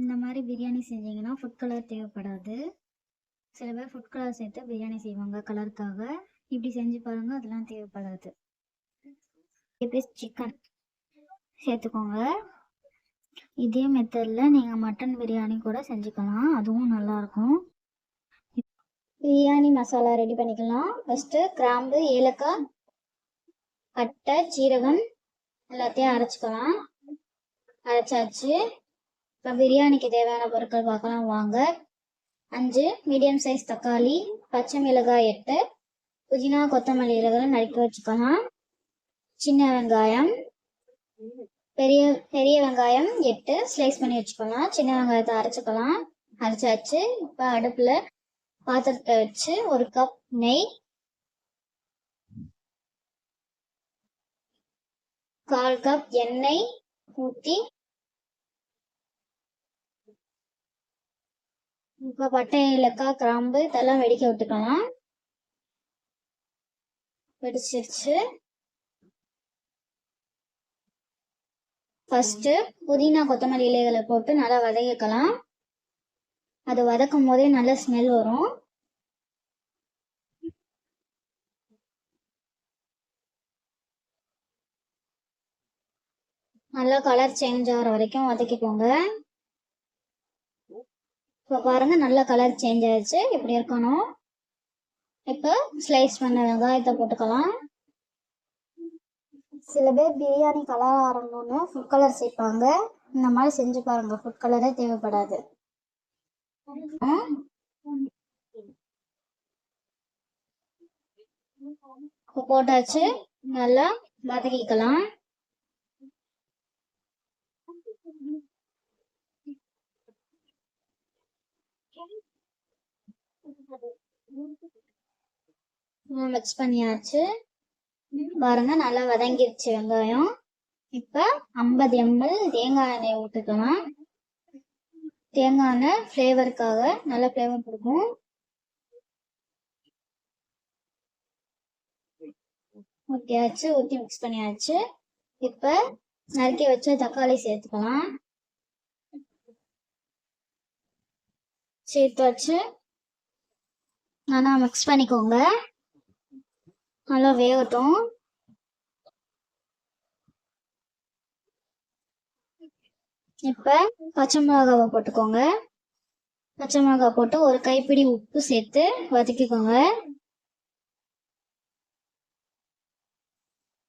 இந்த மாதிரி பிரியாணி செஞ்சீங்கன்னா ஃபுட் கலர் தேவைப்படாது. சில பேர் ஃபுட் கலர் சேர்த்து பிரியாணி செய்வாங்க கலருக்காக இப்படி செஞ்சு பாருங்க அதெல்லாம் தேவைப்படாது. பீஸ் சிக்கன் சேர்த்துக்கோங்க. இதே மெத்தடில் நீங்கள் மட்டன் பிரியாணி கூட செஞ்சுக்கலாம். அதுவும் நல்லாயிருக்கும். பிரியாணி மசாலா ரெடி பண்ணிக்கலாம். ஃபஸ்ட்டு கிராம்பு ஏலக்காய் பட்டை சீரகம் எல்லாத்தையும் அரைச்சிக்கலாம். அரைச்சாச்சு. இப்போ பிரியாணிக்கு தேவையான பொருட்கள் பார்க்கலாம். வாங்க. அஞ்சு மீடியம் சைஸ் தக்காளி பச்சை மிளகாய் எட்டு புதினா கொத்தமல்லி இலைகளை நறுக்கி வச்சுக்கலாம். சின்ன வெங்காயம் பெரிய பெரிய வெங்காயம் எட்டு ஸ்லைஸ் பண்ணி வச்சுக்கலாம். சின்ன வெங்காயத்தை அரைச்சிக்கலாம். அரைச்சாச்சு. இப்போ அடுப்பில் பாத்திரத்தை வச்சு ஒரு கப் நெய் கால் கப் எண்ணெய் ஊற்றி இப்போ பட்டை இலக்கா கிராம்பு இதெல்லாம் வெடிக்க விட்டுக்கலாம். வெடிச்சிருச்சு. ஃபர்ஸ்ட் புதினா கொத்தமல்லி இலைகளை போட்டு நல்லா வதக்கிக்கலாம். அது வதக்கும் போதே நல்ல ஸ்மெல் வரும். நல்லா கலர் சேஞ்ச் ஆகிற வரைக்கும் வதக்கிக்கோங்க. இப்போ பாருங்க நல்ல கலர் சேஞ்ச் ஆயிடுச்சு. இப்படி இருக்கணும். இப்போ ஸ்லைஸ் பண்ண வெங்காயத்தை போட்டுக்கலாம். சில பேர் பிரியாணி கலர் ஆரணும்னு ஃபுட் கலர் சேர்ப்பாங்க இந்த மாதிரி செஞ்சு பாருங்க ஃபுட் கலரே தேவைப்படாது. போட்டாச்சு. நல்லா வதக்கிக்கலாம். மிக்ஸ் பண்ணியாச்சு. பாருங்க நல்லா வதங்கிருச்சு வெங்காயம். இப்போ ஐம்பது எம்எல் தேங்காய் எண்ணெய் ஊற்றுக்கலாம் தேங்காய் எண்ணெய் ஃப்ளேவருக்காக நல்ல ஃப்ளேவர் கொடுக்கும். ஊற்றியாச்சு ஊற்றி மிக்ஸ் பண்ணியாச்சு. இப்போ நறுக்கி வச்ச தக்காளி சேர்த்துக்கலாம். சேர்த்து வச்சு நல்லா மிக்ஸ் பண்ணிக்கோங்க. நல்லா வேகட்டும். இப்போ பச்சை மிளகாவை போட்டுக்கோங்க. பச்சை மிளகாய் போட்டு ஒரு கைப்பிடி உப்பு சேர்த்து வதக்கிக்கோங்க.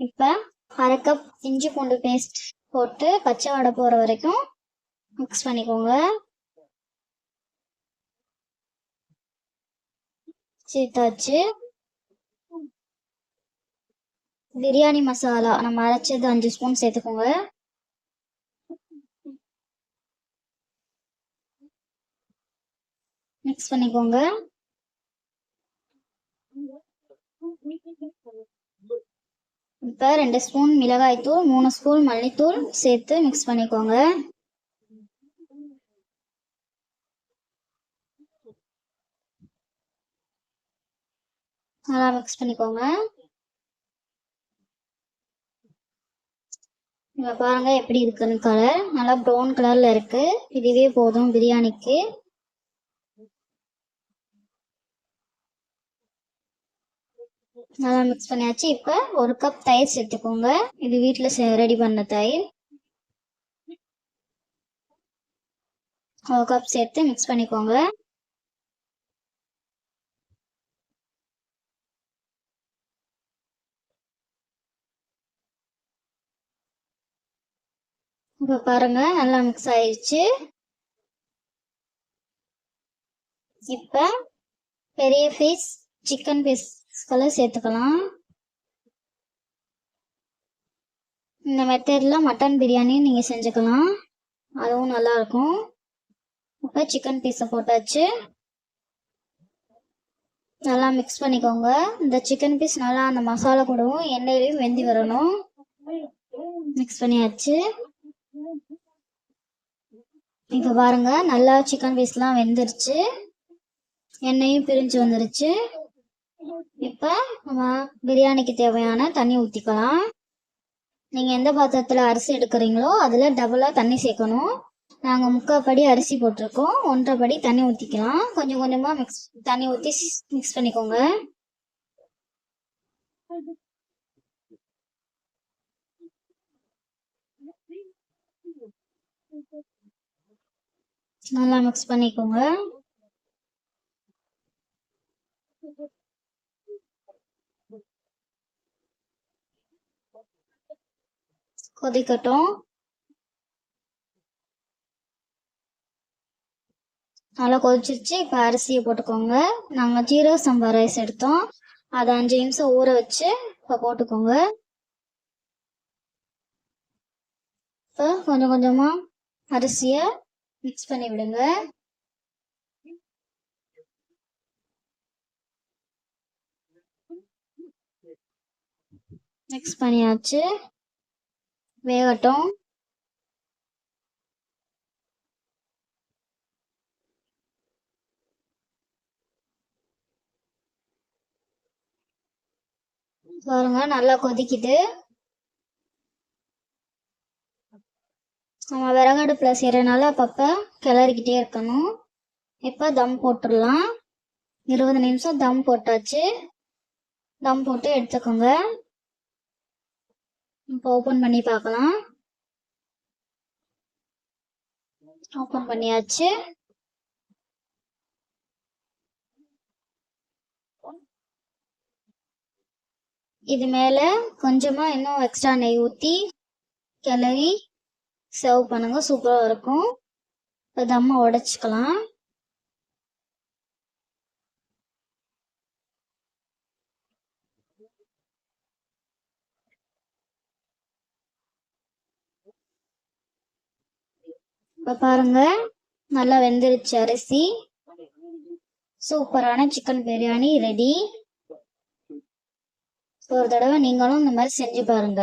இப்போ அரை கப் இஞ்சி பூண்டு பேஸ்ட் போட்டு பச்சை வடை போகிற வரைக்கும் மிக்ஸ் பண்ணிக்கோங்க. சேர்த்தாச்சு பிரியாணி மசாலா நம்ம அரைச்சது அஞ்சு ஸ்பூன் சேர்த்துக்கோங்க. மிக்ஸ் பண்ணிக்கோங்க. இப்போ ரெண்டு ஸ்பூன் மிளகாய்த்தூள் மூணு ஸ்பூன் மல்லித்தூள் சேர்த்து மிக்ஸ் பண்ணிக்கோங்க. நல்லா மிக்ஸ் பண்ணிக்கோங்க. இங்க பாருங்க எப்படி இருக்குன்னு கலர் நல்லா ப்ரௌன் கலர்ல இருக்கு. இதுவே போதும் பிரியாணிக்கு. நல்லா மிக்ஸ் பண்ணியாச்சு. இப்போ ஒரு கப் தயிர் சேர்த்துக்கோங்க. இது வீட்டில் ரெடி பண்ண தயிர். ஒரு கப் சேர்த்து மிக்ஸ் பண்ணிக்கோங்க. இப்போ பாருங்கள் நல்லா மிக்ஸ் ஆயிடுச்சு. இப்போ பெரிய பீஸ் சிக்கன் பீஸ்களை சேர்த்துக்கலாம். இந்த மெத்தடில் மட்டன் பிரியாணி நீங்கள் செஞ்சுக்கலாம். அதுவும் நல்லாயிருக்கும் இப்போ சிக்கன் பீஸை போட்டாச்சு. நல்லா மிக்ஸ் பண்ணிக்கோங்க. இந்த சிக்கன் பீஸ் நல்லா அந்த மசாலா கூடவும் எண்ணெயிலையும் வெந்தி வரணும். மிக்ஸ் பண்ணியாச்சு. இப்போ பாருங்க நல்லா சிக்கன் பீஸ்லாம் வெந்துருச்சு. எண்ணெயும் பிரிஞ்சு வந்துருச்சு. இப்போ நம்ம பிரியாணிக்கு தேவையான தண்ணி ஊற்றிக்கலாம் நீங்கள் எந்த பாத்திரத்தில் அரிசி எடுக்கிறீங்களோ அதில் டபுளாக தண்ணி சேர்க்கணும். நாங்கள் முக்கால் படி அரிசி போட்டிருக்கோம். ஒன்றரை படி தண்ணி ஊற்றிக்கலாம் கொஞ்சம் கொஞ்சமாக மிக்ஸ் தண்ணி ஊற்றி மிக்ஸ் பண்ணிக்கோங்க. நல்லா மிக்ஸ் பண்ணிக்கோங்க. கொதிக்கட்டும். நல்லா கொதிச்சிருச்சு. இப்போ அரிசியை போட்டுக்கோங்க. நாங்கள் ஜீரக சம்பா ரைஸ் எடுத்தோம். அதை அஞ்சு நிமிஷம் ஊற வச்சு இப்போ போட்டுக்கோங்க. இப்போ கொஞ்சம் கொஞ்சமாக அரிசியை மிக்ஸ் பண்ணி விடுங்க. மிக்ஸ் பண்ணியாச்சு. வேகட்டும். பாருங்க நல்லா கொதிக்குது. நம்ம விறகடுப்பில் செய்கிறனால அப்பப்போ கிளறிக்கிட்டே இருக்கணும். இப்போ தம் போட்டுடலாம். இருபது நிமிஷம் தம் போட்டாச்சு. தம் போட்டு எடுத்துக்கோங்க. இப்போ ஓப்பன் பண்ணி பார்க்கலாம். ஓப்பன் பண்ணியாச்சு. இது மேலே கொஞ்சமாக இன்னும் எக்ஸ்ட்ரா நெய் ஊற்றி கிளறி சர்வ் பண்ணுங்க. சூப்பராக இருக்கும். இப்போ தம்மை உடச்சிக்கலாம். இப்போ பாருங்க. நல்லா வெந்துருச்சு அரிசி. சூப்பரான சிக்கன் பிரியாணி ரெடி ஒரு தடவை நீங்களும் இந்த மாதிரி செஞ்சு பாருங்க.